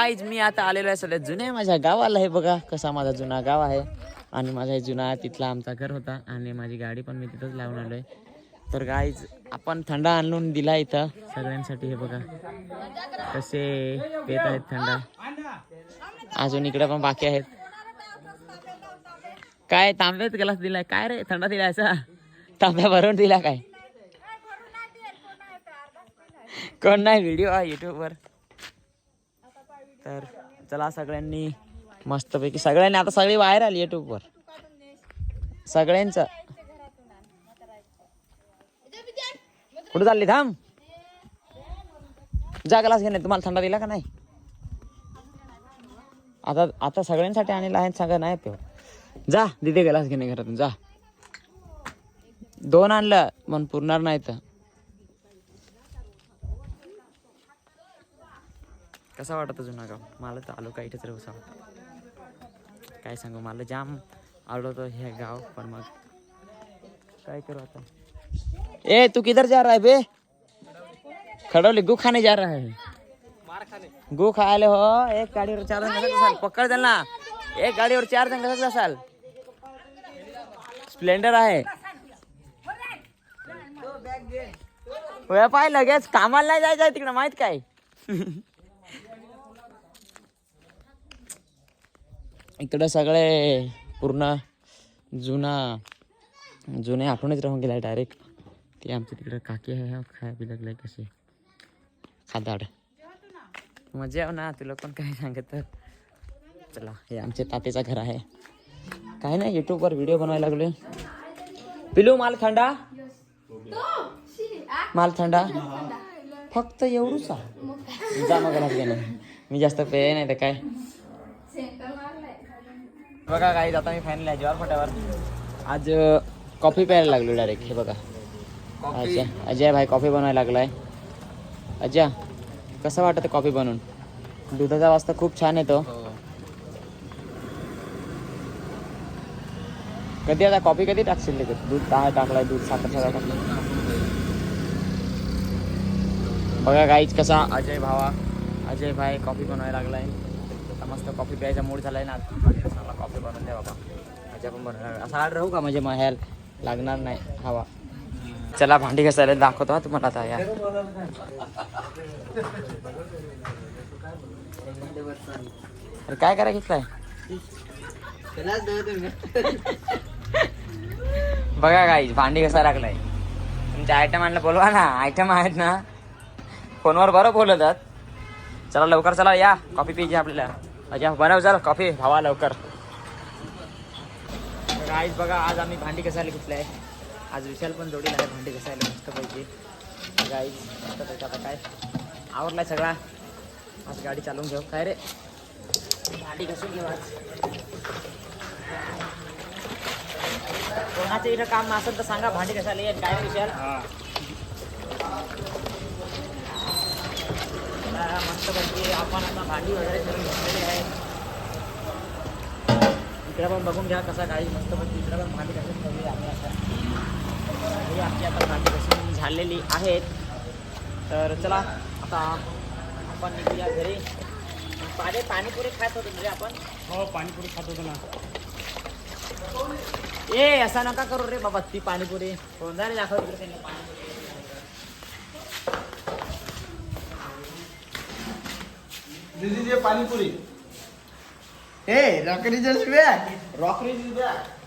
काहीच मी आता आलेलो आहे सध्या जुन्या माझ्या गावाला आहे बघा. कसा माझा जुना गाव आहे. आणि माझा जुना तिथला आमचा घर होता. आणि माझी गाडी पण मी तिथंच लावून आलोय. तर गाईज आपण थंडा आणून दिला इथं. सगळ्यांसाठी हे बघा. कसे पेत आहेत थंडा. अजून इकडे पण बाकी आहेत. काय तांब्यात ग्लास दिलाय? काय रे? थंडा दिलाय असा. तांब्या भरून दिला काय? कोण नाही व्हिडिओ आहे युट्यूबवर तर चला सगळ्यांनी मस्तपैकी सगळ्यांनी आता सगळी बाहेर आली युट्यूबवर सगळ्यांचं. कुठं चालली थांब. जा ग्लास घेणे तुम्हाला थंडा दिला का नाही? आता आता सगळ्यांसाठी आणलेला आहे सगळं नाही तो जा दिदे ग्लास घेणे घरातून जा. दोन आणलं मन पुरणार नाही तर कसा वाटत जुना गाव? मला तर आलो काही तर कसा वाटत. काय सांगू मला जाम आवडतो हे गाव पण मग काय करू आता? ए तू किधर जा रहा है बे? खडवली गु खाने जा रहा है. गु खायले हो एक गाडीवर चार जण कसं असाल. पकड त्यांना. एक गाडीवर चार जण कसं असाल. स्प्लेंडर आहे. पाय लगेच. कामाला नाही जायचं तिकडे माहीत काय? इकडं सगळे पूर्ण जुना जुने आपणच राहून गेलाय डायरेक्ट ते आमच्या तिकडे काकी आहे खाय बी लागलाय कसे. खादाड. मजा येऊ ना तुला पण काय सांगत? चला हे आमच्या तातेचा घर आहे. काय नाही युट्यूबवर व्हिडिओ बनवायला लागले पिलू माल थंडा माल थंडा फक्त एवढूच जा मग घरात मी जास्त पे नाही तर काय. बघा काही आता मी फायनल आहे फाट्यावर आज कॉफी प्यायला लागलो डायरेक्ट हे बघा. अजय अजय भाई कॉफी बनवायला लागलाय. अजय कसं वाटतं कॉफी बनवून? दुधाचा वाजता खूप छान येतो. कधी आता कॉफी कधी टाकशील ते? दूध काय टाकलाय दूध साखर सगळं टाकलं बघा गाईच कसा अजय भावा. अजय भाई कॉफी बनवायला लागलाय. मस्त कॉफी प्यायचा मूड झालाय ना. चांगला कॉफी बनवून द्या बाबा. माझ्या पण बनवणार असा असं आड राहू का म्हणजे माहेर लागणार नाही हवा. चला भांडी घासायला दाखवतो हा तुम्हाला आता या. अरे काय करा घेतलाय? बघा काही भांडी कसा लागलाय. तुमच्या आयटम आणलं बोलवा ना. आयटम आहेत ना. फोनवर बरं बोलतात. चला लवकर चला या. कॉफी प्यायची आपल्याला. अच्छा बनव झालं कॉफी भावा लवकर. आईच बघा आज आम्ही भांडी कसायला आहे. आज विशाल पण जोडीला आहे भांडी घसायला मस्त पाहिजे गाईज मस्त पैकी आता काय? आवडलाय सगळा. आज गाडी चालवून घेऊ. काय रे? भांडी घसून घेऊ आज. कोणाचं इथं काम असेल तर सांगा भांडी कसायला येईल. काय रे विशाल? मस्त पैकी आपण आता भांडी वगैरे करून घेतलेली आहे इकडे पण बघून घ्या कसा काही मस्त पैकी इकडे पण भांडी कशी आहे आता. ही आपली आता भांडी कशी झालेली आहेत. तर चला आता आपण निघूया घरी. पाणी पाणीपुरी खात होतो म्हणजे आपण? हो पाणीपुरी खात होतो ना. ए असा नका करू रे बाबा ती पाणीपुरी. कोणता दाखव इकडे त्यांनी पाणीपुरी दीदी जे पाणीपुरी हे rockery just back rockery is back